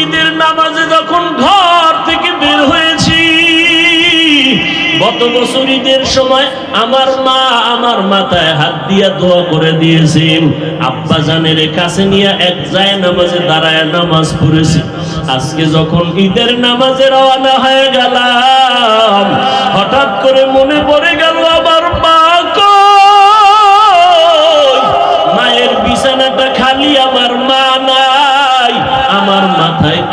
ঈদের নামাজে যখন ঘর থেকে বের হয়েছি, গত বছর ঈদের সময় আমার মা আমার মাথায় হাত দিয়া দোয়া করে দিয়েছেন আব্বা জানের কাছে নিয়ে এক যায় নামাজে দাঁড়ায় নামাজ পড়েছি। আজকে যখন ঈদের নামাজে রওনা হয়ে গেলাম, হঠাৎ করে মনে পড়ে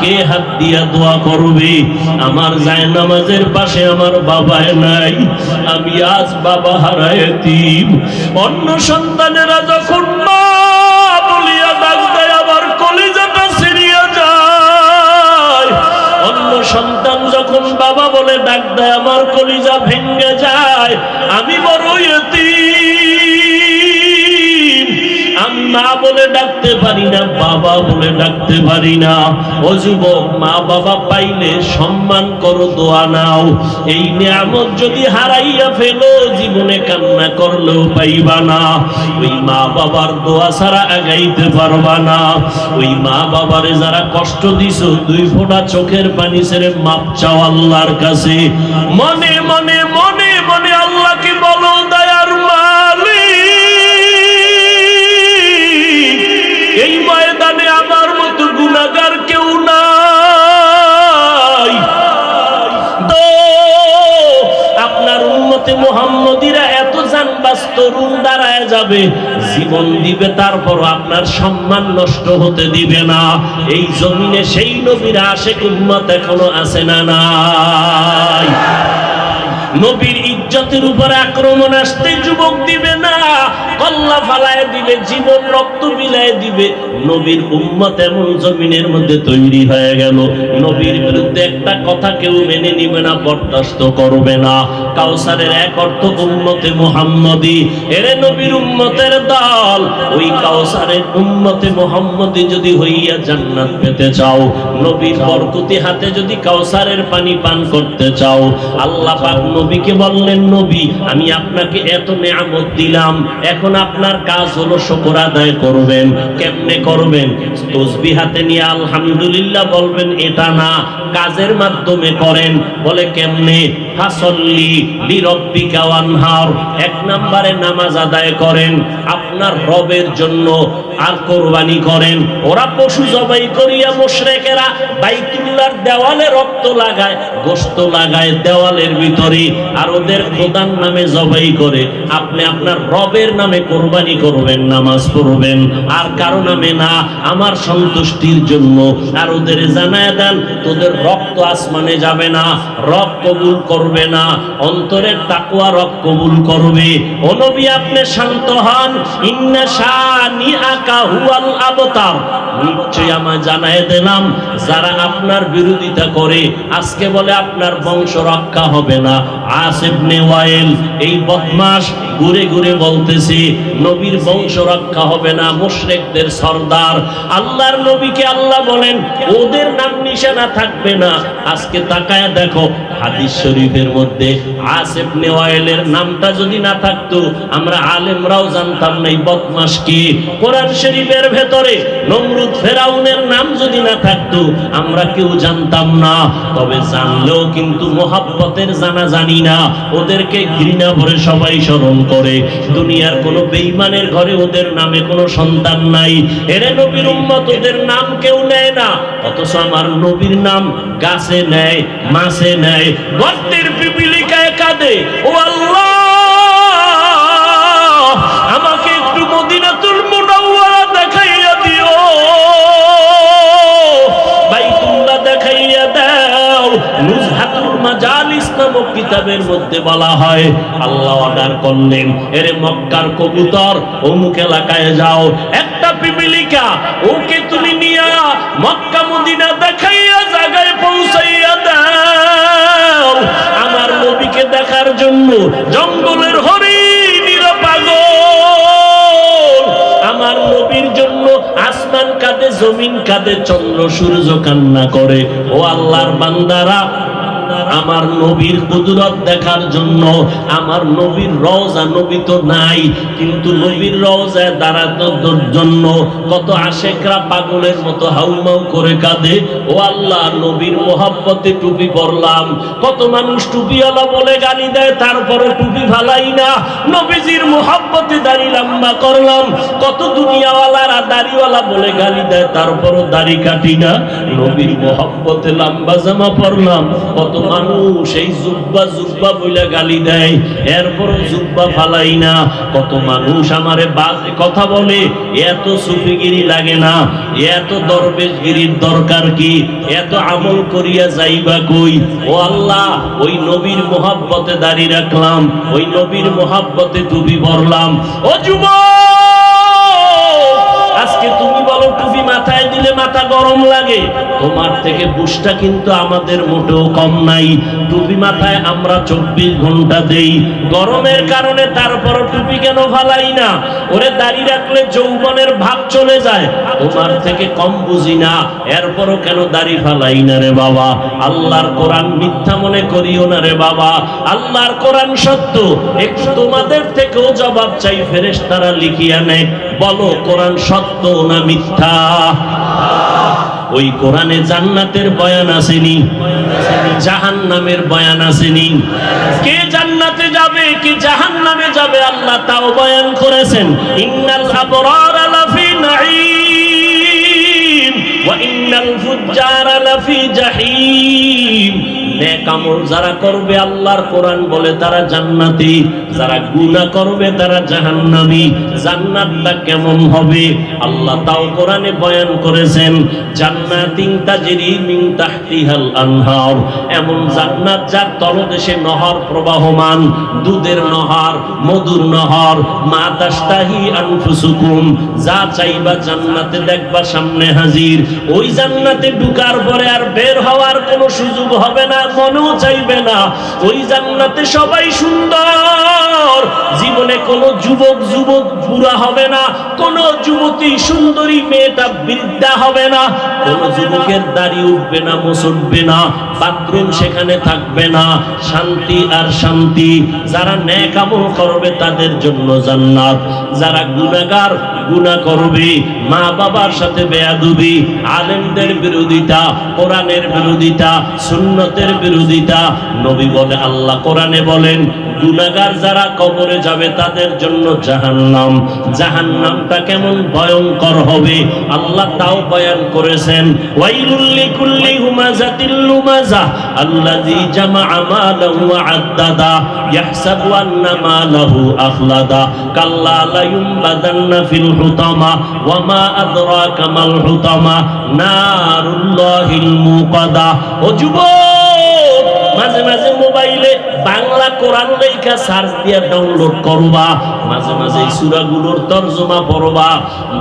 মাথায় কে হাত দিয়া দোয়া করবে। আমার যায় নামাজের পাশে আমার বাবায় নাই। আমি আজ বাবা হারায়তিম অন্য সন্তানেরা যখন সন্তান যখন বাবা বলে ডাক দেয়, আমার কলিজা ভেঙ্গে যায়। আমি বড় ইয়তীম। ডাকতে পারি না, বাবা বলে ডাকতে পারি না। ও যুবক, মা বাবা পাইলে সম্মান করো, দোয়া নাও। এই নিয়ামত যদি হারাইয়া ফেলো, জীবনে কান্না করলেও পাইবা না। ওই মা বাবার দোয়া ছাড়া আগাইতে পারবা না। ওই মা বাবারে যারা কষ্ট দিছ, দুই ফোঁটা চোখের পানি ছেড়ে মাপ চাও আল্লাহর কাছে। মনে মনে মনে মনে আল্লাহকে বলো উন্মতে মোহাম্মদীরা এত জানবাস তরুণ দাঁড়ায় যাবে, জীবন দিবে তারপর আপনার সম্মান নষ্ট হতে দিবে না। এই জমিনে সেই নবীরা আসে কুম্মত এখনও আসে না নাই? নবীর ইজ্জতের উপরে আক্রমণ আসতে যুবক দিবে না, কল্লা ফালায় দিবে, জীবন রক্ত বিলায় দিবে। নবীর উম্মত এমন জমিনের মধ্যে তৈরি হয়ে গেল। নবীর বিরুদ্ধে একটা কথা কেউ মেনে নিবে না, বরদাস্ত করবে না। কাউসারের এক অর্থ উম্মতে মুহাম্মদি। এরে নবীর উম্মতের দল, ওই কাউসারের উম্মতে মুহাম্মদি যদি হইয়া জান্নাত পেতে চাও, নবীর বরকতি হাতে যদি কাউসারের পানি পান করতে চাও, আল্লাহ পাক নবীকে বললেন নবী, আমি আপনাকে এত নেয়ামত দিলাম, এখন আপনার কাজ হলো শুকর আদায় করবেন। কেমনে করবেন? তসবি হাতে নিয়ে আলহামদুলিল্লাহ বলবেন, এটা না, কাজের মাধ্যমে করেন। বলে কেমনে? ফাসল্লি লিরব্বিকা ওয়ানহার। এক নম্বরে নামাজ আদায় করেন, আপনার রবের জন্য আর কোরবানি করেন। ওরা পশু জবাই করিয়া মুশরিকেরা বাইতুল্লাহর দেওয়ালে রক্ত লাগায় গোশত লাগায় দেওয়ালের ভিতরে আর ওদের খোদার নামে জবাই করে। আপনি আপনার রবের নামে কোরবানি করবেন, নামাজ পড়বেন। আর কারও নামে না, আমার সন্তুষ্টির জন্য। আর ওদের জানায় দেন, তোদের রক্ত আসমানে যাবে না, রব কবুল করবে না, অন্তরের তাকুয়া রব কবুল করবে। ও নবী, আপনি শান্ত হন। ইন্না শানি আকা হুয়াল আবতার। নিশ্চয়ই আমায় জানায় দিলাম যারা আপনার বিরোধিতা করে, আজকে বলে আপনার বংশ রক্ষা হবে না। আসিবনে ওয়াইল, এই বদমাস ঘুরে ঘুরে বলতেছি, নবীর বংশ রক্ষা হবে না, মুশরিকদের সর্দার। আল্লাহর নবীকে আল্লাহ বলেন, ওদের নাম নিশানা থাকবে না। আজকে তাকায় দেখো, হাদিস শরীফের মধ্যে আসিফ নেওয়াইলের নামটা যদি না থাকতো, আমরা আলেমরাও জানতাম না এই বদমাস কি। কোরআন শরীফের ভেতরে নমরুদ ফেরাউনের নাম যদি না থাকতো, আমরা কেউ জানতাম না। তবে জানলেও কিন্তু মোহাব্বতের জানা জানি না। ওদেরকে ঘৃণা ভরে সবাই স্মরণ করে। দুনিয়ার কোনো বেইমানের ঘরে ওদের নামে কোনো সন্তান নাই। এরে নবীর উম্মত, ওদের নাম কেউ নেয় না। অথচ আমার নবীর নাম গাছে নেয়, মাছে নেয়। গর্তের পিপিলিকায় কাঁদে। ও আল্লাহ, আমাকে একটু মদিনাতুল মুনাওয়ারা দেখাইয়া দিও। দাও। নুজহাতুল মাজালিস নামক কিতাবের মধ্যে বলা হয়, আল্লাহ অর্ডার করলেন, এরে মক্কার কবুতর, অমুক এলাকায় যাও। একটা পিপিলিকা, ওকে তুমি নিয়া মক্কা মদিনা দেখাইয়া, জায়গায় পৌঁছাইয়া দাও। আমার নবীকে দেখার জন্য জমিন কাঁদে চন্দ্র সূর্য কান্না করে। ও আল্লাহর বান্দারা আমার নবীর কুদরত দেখার জন্য আমার নবীর রওজা নবী তো নাই, কিন্তু নবীর রওজায় দাঁড়ানোর জন্য কত আশেকরা পাগলের মতো হাউমাউ করে কাঁদে। ও আল্লাহ, নবীর মোহাব্বতে টুপি পরলাম। কত মানুষ টুপিওয়ালা বলে গালি দেয়, তারপরে টুপি ফালাই না। নবীজির মোহাব্বতে দাড়ি লম্বা করলাম। কত দুনিয়াওয়ালারা দাড়িওয়ালা বলে গালি দেয়, তারপরও দাড়ি কাটি না। নবীর মোহাব্বতে লম্বা জামা পরলাম। কত মানুষ এই জুব্বা জুব্বা বলে গালি দেয়, এরপরও জুব্বা ফালাই না। কত মানুষ আমারে বাজে কথা বলে, এত সুফিগিরি লাগে না, এত দরবেশগিরির দরকার কি, এত আমল করিয়া যাইবা কই? ও আল্লাহ, ওই নবীর মোহাব্বতে দাঁড়িয়ে রাখলাম, ওই নবীর মোহাব্বতে টুপি ভরলাম ও যুবক! দিলে মাথা গরম লাগে। তোমার থেকে বুসটা কিন্তু আমাদের মোটেও কম নাই। টুপি মাথায় আমরা চব্বিশ ঘণ্টা দেই। গরমের কারণে তারপরও টুপি কেন ফালাই না? ওরে দাঁড়িয়ে রাখলে যৌবনের ভাব চলে যায়। তোমার থেকে কম বুঝি না। এরপরও কেন দাড়ি ফালাই না রে বাবা? আল্লাহর কোরআন মিথ্যা মনে করিও না রে বাবা। আল্লাহর কোরআন সত্য। একটু তোমাদের থেকেও জবাব চাই, ফেরেশতারা লিখিয়া নেয়। বলো কোরআন সত্য না মিথ্যা? ওই কোরআনে জান্নাতের বয়ান আসেনি। জাহান নামের বয়ান আসেনি। কে জান্নাতে যাবে, কি জাহান নামে যাবে, আল্লাহ তাও বয়ান করেছেন। ইন্নাল আবরার লাফি নাঈম, ওয়া ইন্নাল ফুজ্জার লাফি জাহিম। নেক যারা করবে আল্লাহর কোরআন বলে তারা জান্নাতি, যারা গুনাহ করবে তারা জাহান্নামী। জান্নাতটা কেমন হবে? আল্লাহ তাও কোরআনে বয়ান করেছেন জান্নাতিন তাজরি মিন তাহতিহাল আনহার। এমন জান্নাত যার তলদেশে নহর প্রবাহমান, দুধের নহর, মধুর নহর, মা তাস্তাহি আনফুসুকুম। যা চাইবা জান্নাতে দেখবা সামনে হাজির। ওই জান্নাতে ঢুকার পরে আর বের হওয়ার কোনো সুযোগ হবে না। মনেও চাইবে না। ওই জান্নাতে সবাই সুন্দর। জীবনে কোনো যুবক যুবক বুড়া হবে না। কোনো যুবতী সুন্দরী মেয়েটা বৃদ্ধা হবে না। কোনো যুবকের দাড়ি উঠবে না না, বাথরুম সেখানে থাকবে না, শান্তি আর শান্তি। যারা করবে তাদের জন্য জান্নাত। যারা গুনাহগার গুনাহ করবে, মা বাবার সাথে বেয়াদবি, আলেমদের বিরোধিতা, কোরআনের বিরোধিতা, সুন্নতের বিরোধিতা। নবী বলে, আল্লাহ কোরআনে বলেন গুনাহগার যারা কবরে যাবে তাদের জন্য জাহান্নাম। জাহান্নামটা কেমন ভয়ঙ্কর হবে। আল্লাহ তাও বয়ান করেছেন ওয়াইলুল লিকুল্লি হুমাজাতিল লুমাজা, আল্লাযী জামাআ মালাহু ওয়া আদ্দাদা, ইয়াহসাবু আন্না মালাহু আখলাদা, কাল্লা লা ইউমবাদান্না ফিল হুতামা ওয়া মা আদরাকা মাল হুতামা, নারুল্লাহিল মুকাদা। ও যুবক, মাঝে মাঝে মোবাইলে বাংলা কোরআন লেখা সার্চ দিয়ে ডাউনলোড করবা। মাঝে মাঝে সূরাগুলোর তরজমা পড়বা।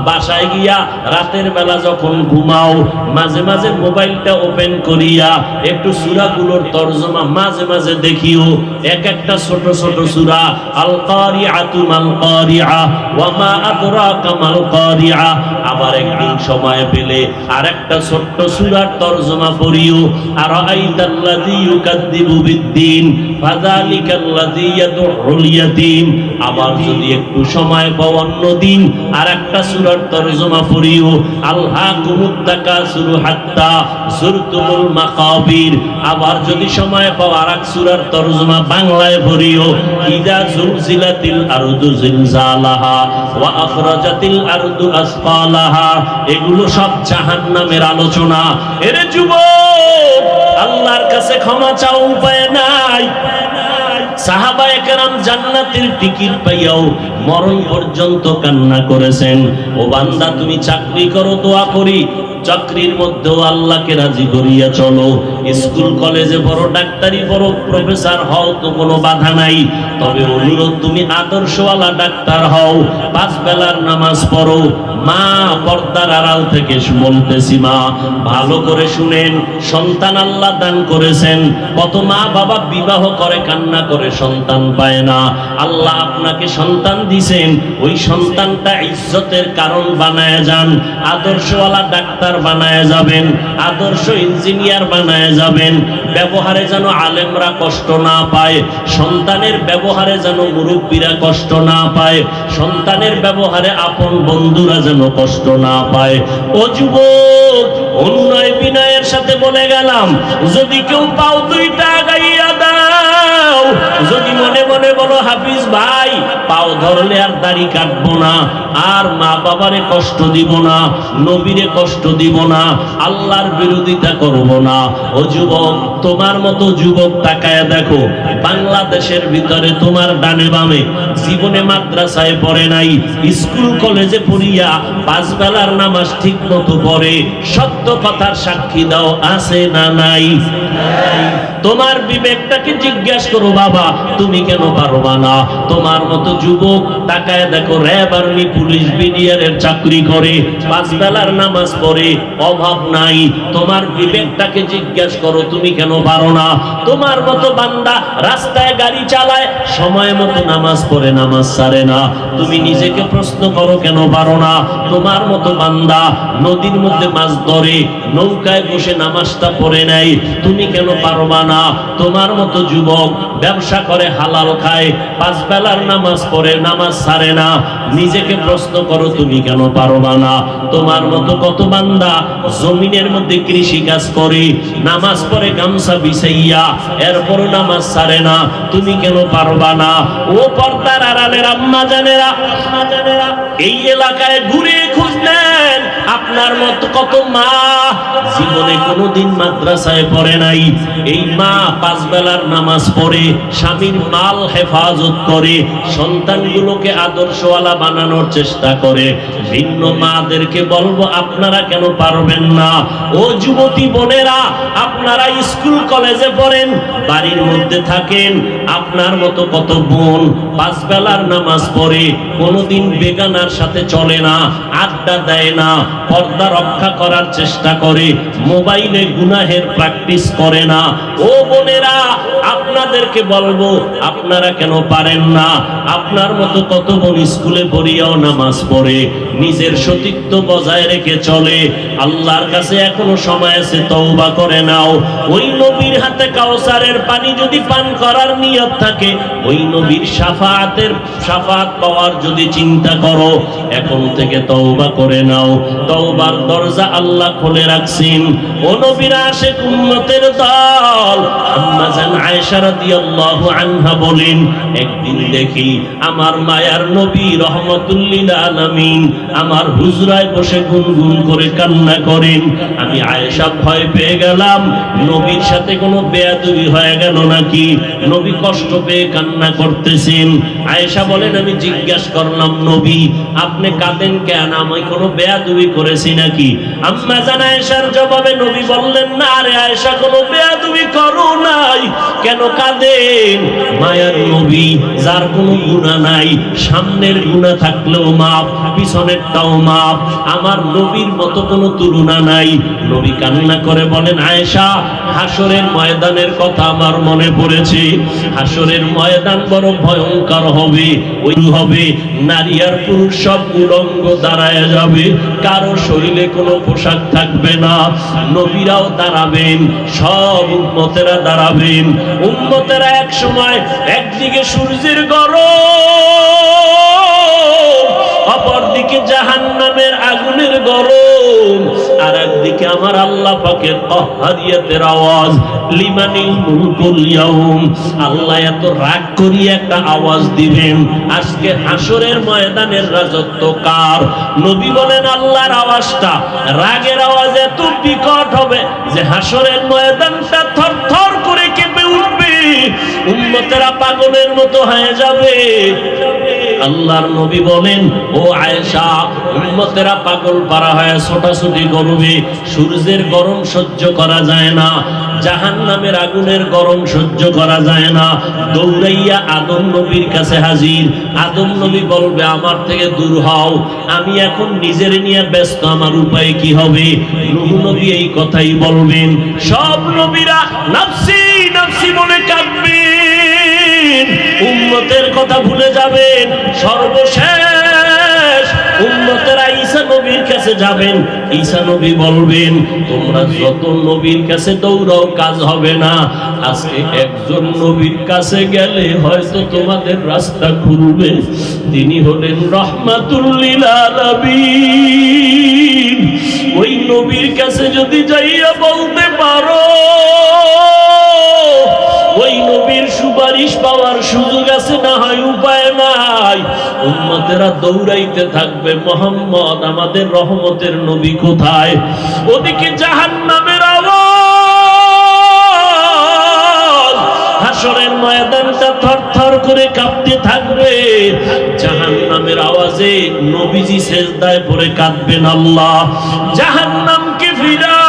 বাসায় গিয়া রাতের বেলা যখন ঘুমাও, মাঝে মাঝে মোবাইলটা ওপেন করিয়া একটু সূরাগুলোর তরজমা মাঝে মাঝে দেখিও। এক একটা ছোট ছোট সূরা আল কারিআতু মাল কারিআ ওয়া মা আদরাকা মাল কারিআ আবার একদিন সময় পেলে আরেকটা ছোট্ট সূরার তরজমা পড়িও। আর আইতাল্লাযী ইউকাদ্দিবু বিদ্দিন আবার যদি একটু সময় পাও, অন্য দিন আর একটা তরজমা পড়িও। হাত্তা মাকাবির। আবার যদি সময় পাও এক সূরার তরজমা বাংলায় পড়িও। ইদা জুলজিলাতিল আরদু জিলজালাহা ওয়া আখরাজাতিল আরদু আসফালাহা। এগুলো সব জাহান্নামের আলোচনা। এরে যুবক! আল্লাহর কাছে ক্ষমা চাও উপায় নাই। সাহাবা একরাম জান্নাতের টিকিট পাইয়াও মরণ পর্যন্ত কান্না করেছেন। ও বান্দা, তুমি চাকরি করো দোয়া করি চাকরির মধ্যেও আল্লাহকে রাজি করিয়া চলো। স্কুল, কলেজে বড় ডাক্তারি বড় প্রফেসর হও তো কোনো বাধা নাই। তবে অনুরোধ, তুমি আদর্শওয়ালা ডাক্তার হও, পাঁচ বেলার নামাজ পড়ো। মা, পর্দার আড়াল থেকে বলতেছি মা। ভালো করে শুনেন, সন্তান আল্লাহ দান করেছেন। কত মা বাবা বিবাহ করে, কান্না করে সন্তান পায় না। আল্লাহ আপনাকে সন্তান দিছেন, ওই সন্তানটা ইজ্জতের কারণ বানায় যান, আদর্শওয়ালা ডাক্তার বানায় যাবেন, আদর্শ ইঞ্জিনিয়ার বানায় যাবেন। ব্যবহারে যেন আলেমরা কষ্ট না পায়, সন্তানের ব্যবহারে যেন মুরব্বীরা কষ্ট না পায়, সন্তানের ব্যবহারে আপন বন্ধুরা যেন কষ্ট না পায়। ও যুবক, অন্যয় বিনয়ের সাথে বলে গেলাম, যদি কেউ পাও দুইটা গাইয়া দাও যদি মনে মনে বলো, হাফিজ ভাই, পাও ধরলে আর দাড়ি কাটবো না, আর মা বাবারে কষ্ট দিব না, নবীরে কষ্ট দিব না, আল্লাহর বিরোধিতা করব না। ও যুবক, তোমার মতো যুবক তাকায় দেখো, বাংলাদেশের ভিতরে তোমার ডানে বামে, জীবনে মাদ্রাসায় পড়ে নাই, স্কুল কলেজে পড়িয়া পাঁচ বেলার নামাজ ঠিক মতো পড়ে, সত্য কথার সাক্ষী দাও, আছে না নাই? তোমার বিবেকটাকে জিজ্ঞাসা করো, বাবা, তুমি কেন পারবা তোমার মতো যুবক তাকায় দেখো, র্যাব আর্মি পুলিশ বিডিআরের চাকরি করে পাঁচ বেলার নামাজ পড়ে, অভাব নাই। তোমার বিবেকটাকে জিজ্ঞাসা করো, তুমি কেন পারো না? তোমার মতো বান্দা রাস্তায় গাড়ি চালায়, সময় মতো নামাজ পড়ে, নামাজ সারে না। তুমি নিজেকে প্রশ্ন করো, কেন পারো না? তোমার মতো বান্দা নদীর মধ্যে মাছ ধরে নৌকায় বসে নামাজটা পড়ে নেয়। তুমি কেন পারবা না? তোমার মতো যুবক ব্যবসা করে, হালাল খায়, পাঁচ বেলার নামাজ পড়ে, নামাজ সারে না। নিজেকে প্রশ্ন করো, তুমি কেন পারবা না? তোমার মতো কত বান্দা জমিনের মধ্যে কৃষি কাজ করে, নামাজ পড়ে গামছা বিছাইয়া, এরপরও নামাজ সারে না। তুমি কেন পারবা না? ও পর্দার আড়ালের আম্মা জানেরা, এই এলাকায় ঘুরে খোঁজ নেন। আপনার মত কত মা জীবনে কোনোদিন মাদ্রাসায় পড়ে নাই। এই মা পাঁচ বেলার নামাজ পড়ে, স্বামীর মাল হেফাজত করে, সন্তানগুলোকে আদর্শওয়ালা বানানোর চেষ্টা করে। ভিন্ন মাদেরকে বলব, আপনারা কেন পারবেন না? ও যুবতী বোনেরা, আপনারা স্কুল কলেজে পড়েন, বাড়ির মধ্যে থাকেন, আপনার মতো কত বোন পাঁচ বেলার নামাজ পড়ে, কোনোদিন বেগানার সাথে চলে না, আড্ডা দেয় না পর্দা রক্ষা করার চেষ্টা করে। মোবাইলে গুনাহের প্র্যাকটিস করে না। ও বোনেরা, আপনাদেরকে বলব, আপনারা কেন পারেন না? আপনার মতো কত বোন স্কুলে পড়িয়াও নামাজ পড়ে। নিজের সতীত্ব বজায় রেখে চলে। আল্লাহর কাছে এখনও সময় আছে, তওবা করে নাও। ওই নবীর হাতে কাউসারের পানি যদি পান করার নিয়ত থাকে, ওই নবীর সাফাতের, সাফাত পাওয়ার যদি চিন্তা করো, এখন থেকে তওবা করে নাও। তওবার দরজা আল্লাহ খুলে রাখছেন। ও নবীরা আসে উম্মতের দল আম্মা জান আয়েশা রাদিয়াল্লাহু আনহা বলেন, একদিন দেখি আমার মায়ার নবী রহমাতুল্লিল আলামিন আমার হুজরায় বসে গুনগুন করে কান্না করেন। আমি আয়েশা ভয় পেয়ে গেলাম। নবীর সাথে কোনো বেয়াদবি হয়ে গেল নাকি? নবী কষ্ট পেয়ে কান্না করতেছেন। আয়েশা বলেন, আমি জিজ্ঞাসা করলাম, নবী, আপনি কাঁদেন কেন? আমি কোনো বেয়াদবি করেছি নাকি? আম্মা জান আয়েশার জবাবে নবী বললেন, না আরে আয়েশা, কোনো বেয়াদবি করো নাই। কেন কাঁদেন? মায়ার নবী, যার কোনো গুণা নাই, সামনের গুণা থাকলেও পিছনেরটাও মাপ, আমার নবীর মতো কোনো তুলনা নাই। নবী কান্না করে বলেন, আয়েশা হাসরের ময়দানের কথা আমার মনে পড়েছে। হাসরের ময়দান বড় ভয়ঙ্কর হবে, ওই হবে, নারী আর পুরুষ সব উলঙ্গ দাঁড়ায় যাবে, কারও শরীরে কোনো পোশাক থাকবে না। নবীরাও দাঁড়াবেন, সব উম্মতেরা দাঁড়াবেন। উম্মতেরা এক সময় একদিকে সূর্যের গরম অপরদিকে জাহান্নামের আগুনের গরম আর একদিকে আমার আল্লাহ পাকের কহারিয়াতের আওয়াজ লিমানিল মুলকুল আল্লাহ এত রাগ করিয়ে একটা আওয়াজ দিবেন, আজকে হাসরের ময়দানের রাজত্ব কার? নবী বলেন আল্লাহর আওয়াজটা, রাগের আওয়াজ এত বিকট হবে যে হাসরের ময়দানটা থরথর করে কেঁপে উঠবে উম্মতেরা পাগলের মতো হয়ে যাবে। আল্লাহর নবী বলেন, ও আয়েশা, উম্মতেরা পাগল পারা হয়ে ছোটাছুটি করবে। সূর্যের গরম সহ্য করা যায় না জাহান নামের আগুনের গরম সহ্য করা যায় না। দৌড়াইয়া আদম নবীর কাছে হাজির। আদম নবী বলবে, আমার থেকে দূর হও। আমি এখন নিজের নিয়ে ব্যস্ত, আমার উপায় কি হবে? নবী এই কথাই বলবেন। সব নবীরা নাফসি নাফসি মনে কাঁদবেন উম্মতের কথা ভুলে যাবেন, সর্বশেষ উম্মতেরা ঈসা নবীর কাছে যাবেন। ঈসা নবী বলবেন, তোমরা যত নবীর কাছে দৌড়াও, কাজ হবে না। আজকে একজন নবীর কাছে গেলে হয়তো তোমাদের রাস্তা খুলবে। তিনি হলেন রহমাতুল্লিল আলামিন। ওই নবীর কাছে যদি যাইয়া বলতে পারো, ওই সুপারিশ পাওয়ার সুযোগ আছে, না হয় উপায় নাই। উম্মতেরা দৌড়াইতে থাকবে, মোহাম্মদ আমাদের রহমতের নবী কোথায়? ওদিকে জাহান্নামের আওয়াজ। হাসরের ময়দানটা থরথর করে কাঁপতে থাকবে। জাহান্নামের আওয়াজে নবীজি সেজদায় পড়ে কাঁদবেন আল্লাহ। জাহান্নামকে ফিরাও।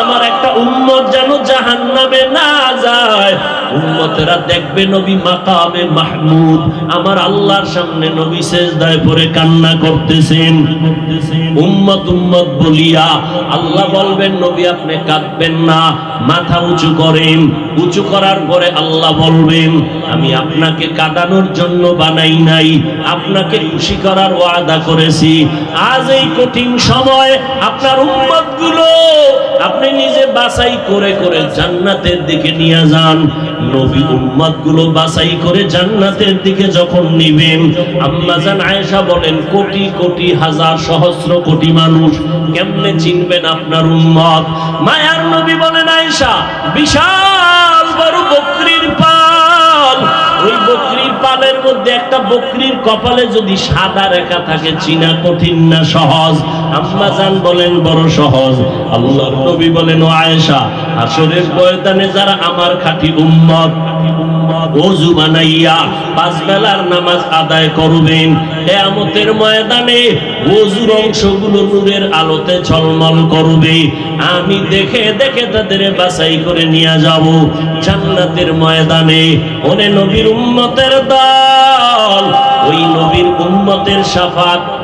আমার একটা উম্মত যেন জাহান্নামে না যায় উম্মতেরা দেখবে নবী মাকামে মাহমুদ। আমার আল্লাহর সামনে নবী সেজদায় পড়ে কান্না করতেছেন। উম্মত উম্মত বলিয়া আল্লাহ বলবেন, নবী, আপনি কাঁদবেন না, মাথা উঁচু করেন। উঁচু করার পরে আল্লাহ বলবেন, আমি আপনাকে কাঁদানোর জন্য বানাই নাই, আপনাকে খুশি করার ওয়াদা করেছি। আজ এই কঠিন সময় আপনার উম্মতগুলো আপনি নিজে বাছাই করে করে জান্নাতের দিকে নিয়ে যান। নবী উম্মতগুলো বাছাই করে জান্নাতের দিকে যখন নিবেন, আম্মা জান আয়েশা বলেন, কোটি কোটি হাজার সহস্র কোটি মানুষ কেমনে চিনবেন আপনার উম্মত? মায়ার নবী বলেন, আয়েশা, বিশাল বড় বকরির পাল। ওই বকরির পালের মধ্যে একটা বকরির কপালে যদি সাদা রেখা থাকে, চিনা কঠিন না সহজ? আম্মা জান বলেন, বড় সহজ। আল্লাহর নবী বলেন, ও আয়েশা, আসরের ময়দানে যারা আমার খাঁটি উম্মত ওযু বানাইয়া পাঁচ বেলার নামাজ আদায় করবেন। ময়দানে অংশগুলো নূরের আলোতে করবে। আমি দেখে দেখে তাদের বাছাই করে নিয়ে যাব। জান্নাতের ময়দানে ওরে নবীর উম্মতের দল, ওই নবীর উম্মতের শাফাত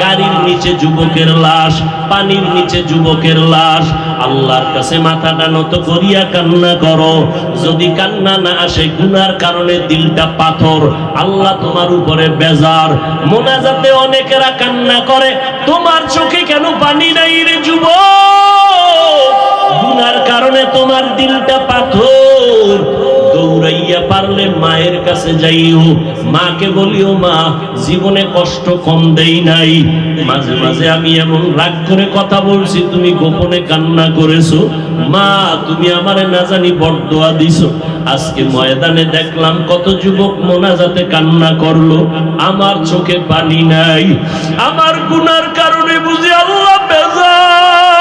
গাড়ির নিচে যুবকের লাশ, পানির নিচে যুবকের লাশ। আল্লাহর কাছে মাথাটা নত করিয়া কান্না করো। যদি কান্না না আসে, গুনার কারণে দিলটা পাথর। আল্লাহ তোমার উপরে বেজার। মোনাজাতে অনেকেরা কান্না করে, তোমার চোখে কেন পানি নাই রে যুবক? গুনার কারণে তোমার দিলটা পাথর। দৌড়াইয়া পারলে মায়ের কাছে যাইও। মাকে বলিও, মা, জীবনে কষ্ট কম দেই নাই। মাঝে মাঝে আমি এমন রাগ করে কথা বলছি, তুমি গোপনে কান্না করেছ। মা, তুমি আমারে না জানি বরদোয়া দিছো। আজকে ময়দানে দেখলাম কত যুবক মোনাজাতে কান্না করল। আমার চোখে পানি নাই। আমার গুনার কারণে বুঝি আল্লাহ বেজার।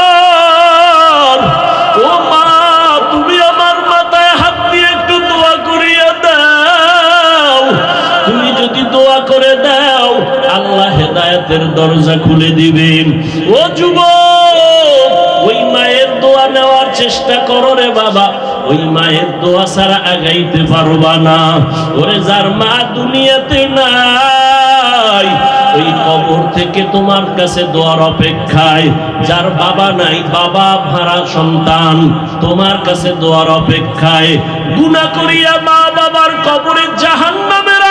হেদায়েতের দরজা খুলে দিবেন। ও যুবক, ওই মায়ের দোয়া নেওয়ার চেষ্টা করো রে বাবা। ওই মায়ের দোয়া ছাড়া আগাইতে পারবা না। ওরে যার মা দুনিয়াতে নাই, ওই কবর থেকে তোমার কাছে দোয়ার অপেক্ষায়। যার বাবা নাই, বাবা ভাড়া সন্তান, তোমার কাছে দোয়ার অপেক্ষায়। গুনাহ করিয়া মা বাবার কবরে জাহান্নামের আগুন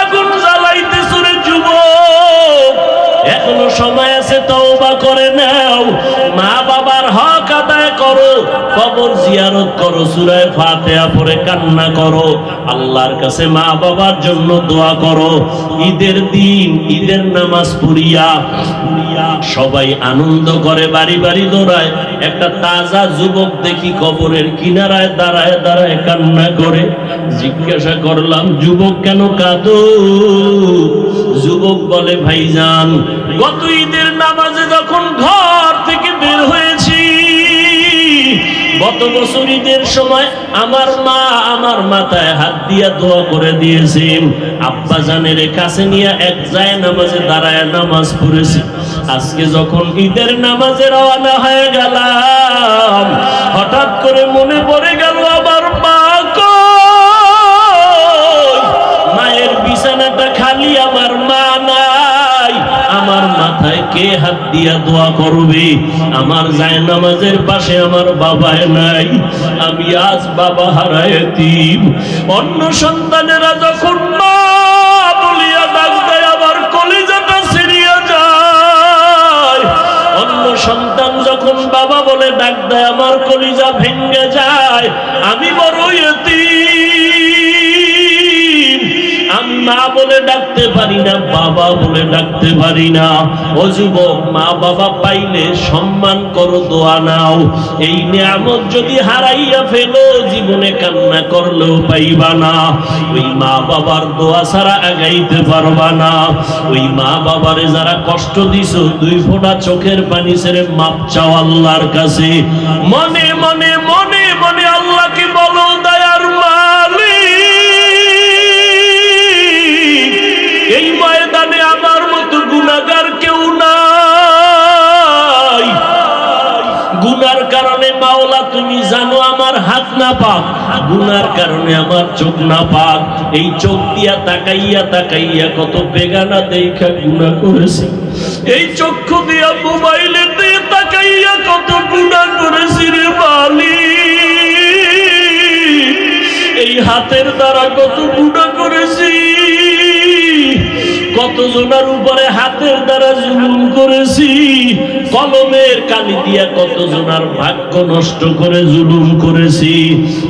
জিয়ারত করো, সূরায়ে ফাতিহা পড়ে কান্না করো, আল্লাহর কাছে মা বাবার জন্য দোয়া করো। ঈদের দিন, ঈদের নামাজ পড়িয়া সবাই আনন্দ করে বাড়ি বাড়ি দৌড়ায়। একটা তাজা যুবক দেখি কবরের কিনারায় দাঁড়ায় দাঁড়ায় কান্না করে। জিজ্ঞাসা করলাম, যুবক কেন কাঁদো? যুবক বলে, ভাইজান, গত ঈদের নামাজে যখন ঘর থেকে বের হয়েছি গত বছর ঈদের সময় আমার মা আমার মাথায় হাত দিয়া দোয়া করে দিয়েছে আব্বা জানের কাছে নিয়ে এক যায় নামাজে দাঁড়ায় নামাজ পড়েছি। আজকে যখন ঈদের নামাজে রওনা হয়ে গেলাম, হঠাৎ করে মনে পড়ে গেল মাথায় কে হাত দিয়া দোয়া করবে? আমার যায় নামাজের পাশে আমার বাবায় নাই। আমি আজ বাবা হারায়তিম অন্য সন্তানেরা যখন দেয়, আমার কলিজাটা সিরিয়া যায়। সন্তান যখন বাবা বলে ডাক দেয়, আমার কলিজা ভেঙ্গে যায়। আমি বড় এতিম। আমি মা বলে ডাকতে পারি না, বাবা বলে ডাকতে পারি না। ও যুবক, মা বাবা পাইলে সম্মান করো, দোয়া নাও। এই নিয়ামত যদি হারাইয়া ফেলো, জীবনে কান্না করলেও পাইবা না। ওই মা বাবার দোয়া ছাড়া আগাইতে পারবা না। ওই মা বাবারে যারা কষ্ট দিছো, দুই ফোঁটা চোখের পানি ছেড়ে মাপ চাও আল্লাহর কাছে। মনে মনে মনে মনে গুনার কারণে মাওলা, তুমি জানো আমার হাত না পাক। গুনার কারণে আমার চোখ না পাক। এই চোখ দিয়া তাকাইয়া তাকাইয়া কত বেগানা দেখা গুণা করেছি। এই চক্ষু দিয়া মোবাইলে দিয়ে তাকাইয়া কত গুণা করেছি রে বালি এই হাতের দ্বারা কত গুণা করেছি। কতজনের উপরে হাতের দ্বারা জুলুম করেছি? কলমের কালি দিয়া কতজনার ভাগ্য নষ্ট করে জুলুম করেছি?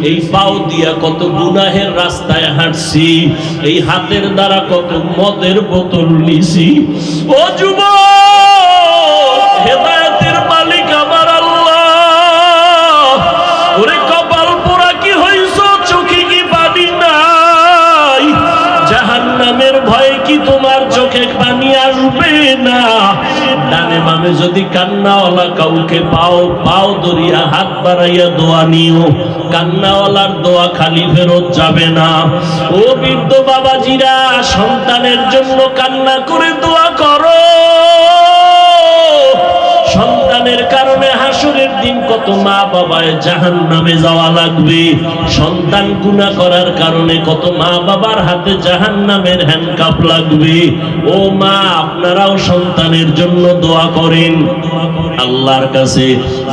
এই পাও দিয়া কত গুনাহের রাস্তায় হাঁটছি? এই হাতের দ্বারা কত মদের বোতল নিছি? ও যুব চোখে পানি আসবে না। ডানে মামে যদি কান্নাওয়ালা কাউকে পাও পাও দরিয়া হাত বাড়াইয়া দোয়া নিও। কান্নাওয়ালার দোয়া খালি ফেরত যাবে না। ও বৃদ্ধ বাবাজিরা, সন্তানের জন্য কান্না করে দোয়া করো। কত মা বাবায় জাহান নামে যাওয়া লাগবে। সন্তান গুণা করার কারণে কত মা বাবার হাতে জাহান নামের হ্যান্ডকাপ লাগবে। ও মা, আপনারাও সন্তানের জন্য দোয়া করেন। আল্লাহর কাছে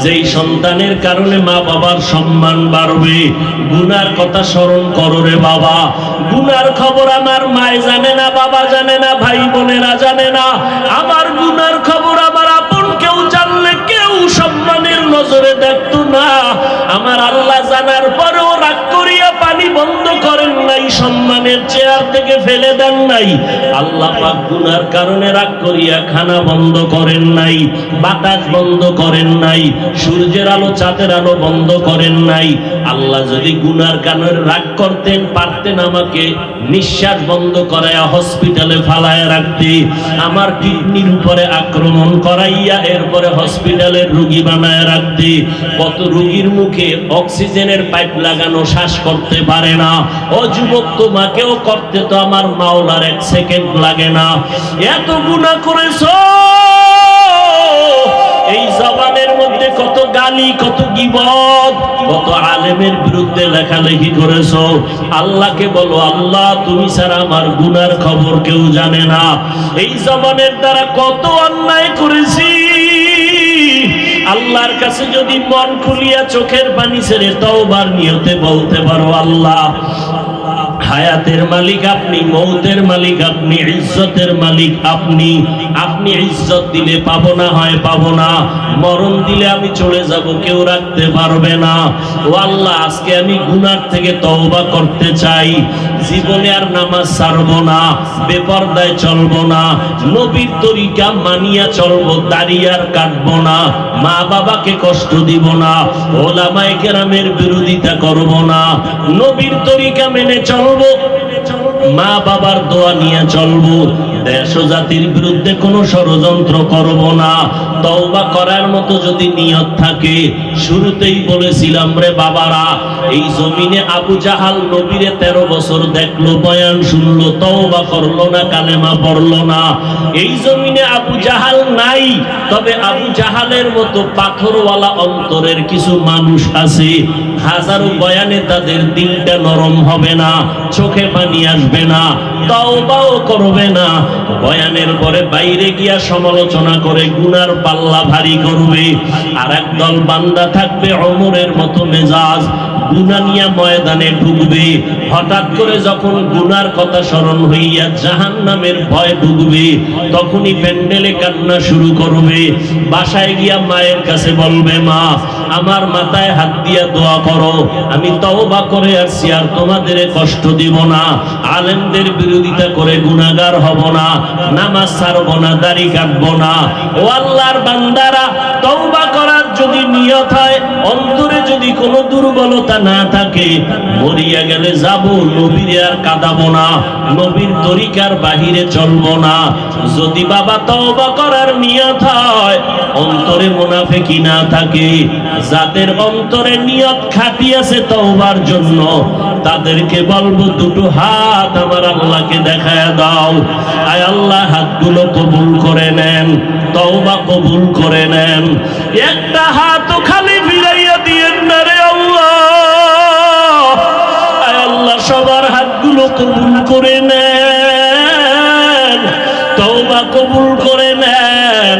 যেই সন্তানের কারণে মা বাবার সম্মান বাড়বে, গুনার কথা স্মরণ করো রে বাবা। গুনার খবর আমার মায় জানে না, বাবা জানে না, ভাই বোনেরা জানে না। আমার গুনার খবর আমার নজরে দেখতো না। আমার আল্লাহ জানার পরেও পানি বন্ধ করেন নাই, সম্মানের চেয়ার থেকে ফেলে দেন নাই। আল্লাহ পাক গুনার কারণে রাগ করিয়া খানা বন্ধ করেন নাই, বাতাস বন্ধ করেন নাই, সূর্যের আলো চাঁদের আলো বন্ধ করেন নাই। আল্লাহ যদি গুনার কারণে রাগ করতেন, পারতেন আমাকে নিঃশ্বাস বন্ধ করাইয়া হসপিটালে ফালায় রাখতে। আমার কিডনির উপরে আক্রমণ করাইয়া এরপরে হসপিটালের রুগী বানায় রাখতে। কত রুগীর মুখে অক্সিজেনের পাইপ লাগানো শ্বাস করতে পারে না। ও যুবক, তোমাকেও করতে তো আমার মাওলার এক সেকেন্ড লাগে না। এত গুণা করেছ? এই জবানের মধ্যে কত গালি, কত গিবত, কত আলেমের বিরুদ্ধে লেখালেখি করেছ? আল্লাহকে বলো, আল্লাহ, তুমি ছাড়া আমার গুনার খবর কেউ জানে না। এই জবানের দ্বারা কত অন্যায় করেছি। আল্লাহর কাছে যদি মন খুলিয়া চোখের পানি ছেড়ে তওবার নিয়তে বলতে পারো আল্লাহ। হায়াতের মালিক আপনি, মৌতের মালিক আপনি, ইজ্জতের মালিক আপনি। আপনি ইজ্জত দিলে পাবো না, হয় পাবো না। মরণ দিলে আমি চলে যাব, কেউ রাখতে পারবে না। ও আল্লাহ, আজকে আমি গুনার থেকে তওবা করতে চাই। জীবনে আর নামাজ ছাড়বো না, বেপরদায় চলবো না, নবীর তরিকা মানিয়া চলবো, দাঁড়িয়ে আর কাটবো না মা বাবাকে কষ্ট দিব না, ওলামায়ে কেরামের বিরোধিতা করব না। নবীর তরিকা মেনে চলবো মা বাবার দোয়া নিয়ে চলবো। দেশ জাতির বিরুদ্ধে কোনো ষড়যন্ত্র করব না। তওবা করার মতো যদি নিয়ত থাকে, শুরুতেই বলেছিলাম রে বাবারা, এই জমিনে আবু জাহাল নবীরে তেরো বছর দেখল, বয়ান শুনলো, তওবা করল না, কালেমা পড়ল না। এই জমিনে আবু জাহাল নাই, তবে আবু জাহালের মতো পাথরওয়ালা অন্তরের কিছু মানুষ আছে। হাজারো বয়ানে তাদের দিলটা নরম হবে না চোখে পানি আসবে না। তাওবাও করবে না। বয়ানের পরে বাইরে গিয়া সমালোচনা করে গুনার পাল্লা ভারী করবে। আর একদল বান্দা থাকবে অমরের মতো মেজাজ, গুনা নিয়া ময়দানে ঢুকবে। হঠাৎ করে যখন গুনার কথা স্মরণ হইয়া জাহান নামের ভয় ঢুকবে, তখনই প্যান্ডেলে কান্না শুরু করবে। বাসায় গিয়া মায়ের কাছে বলবে, মা, আমার মাথায় হাত দিয়া দোয়া করো। আমি তওবা করে আসছি আর তোমাদের কষ্ট দিব না। আলেমদের বিরোধিতা করে গুনাহগার হব না, নামাজ ছাড়ব না, দাড়ি কাটবো না। ও আল্লাহর বান্দারা, তওবা করার যদি নিয়ত হয়, অন্তরে যদি কোনো দুর্বলতা না থাকে, মরিয়া গেলে যাব, নবীরে আর কাঁদাবো না, নবীর তরিকার বাহিরে চলবো না। যদি বাবা তওবা করার নিয়ত হয়, অন্তরে মুনাফিকি না থাকে। যাদের অন্তরে নিয়ত খাটি আছে তওবার জন্য, তাদেরকে বলব, দুটো হাত আমার আল্লাহকে দেখায় দাও। আয় আল্লাহ, হাতগুলো কবুল করে নেন, তওবা কবুল করে নেন। একটা হাত খালি ফিরাইয়া দিয়েন না রে আল্লাহ। আয় আল্লাহ, সবার হাতগুলো কবুল করে নেন, তওবা কবুল করে নেন।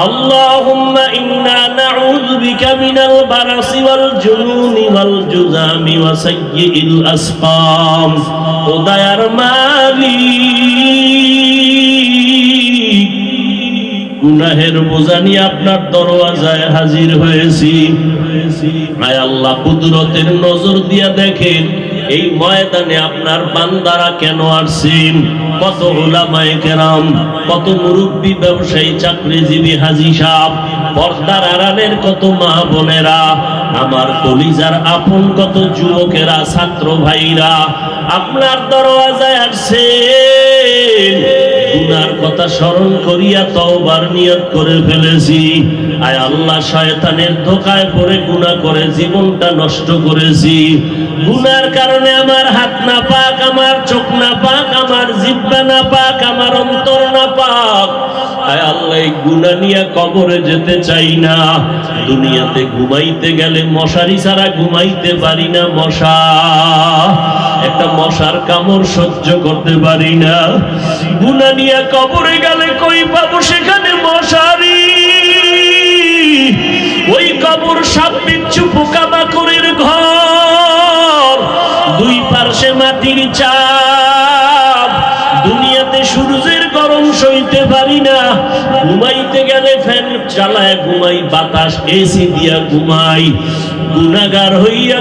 اللهم إنا نعوذ بك من البرص والجنون والجذام وسيء الأسقام ودير মালিক গুনাহের বোঝা নিয়ে আপনার দরওয়াজায় হাজির হয়েছি আয় আল্লাহ কুদরতের নজর দিয়া দেখেন এই ময়দানে আপনার বান্দারা কেন আসছেন? কত ওলামায়ে কেরাম, কত মুরব্বী, ব্যবসায়ী, চাকরিজীবী, হাজি সাহ পর্দার আড়ালের কত মা বোনেরা, আমার কলিজার আপন কত যুবকেরা, ছাত্র ভাইরা, আপনার দরওয়াজায় আসছেন। গুনার কথা স্মরণ করিয়া তওবার নিয়ত করে ফেলেছি। আয় আল্লাহ, শয়তানের ধোকায় পড়ে গুনাহ করে জীবনটা নষ্ট করেছি। গুনার কারণে আমার হাত না পাক, আমার চোখ না পাক, আমার জিব্বা না পাক, আমার অন্তর না পাক আয় আল্লাহ গুনাহ নিয়ে কবরে যেতে চাই না। দুনিয়াতে ঘুমাইতে গেলে মশারি ছাড়া ঘুমাইতে পারি না মশা। একটা মশার কামড় সহ্য করতে পারি না। গুনা নিয়ে কবরে গেলে কই পাবো সেখানে মশারি? ওই কবর সাপ বিচ্ছু পোকামাকড়ের ঘর। দুই পার্শ্বে মাটির চাপ সইতে পারি না। ঘুমাইতে গেলে ফ্যান চালায় ঘুমাই বাতাস এসি দিয়া ঘুমাই। গুণাগার হইয়া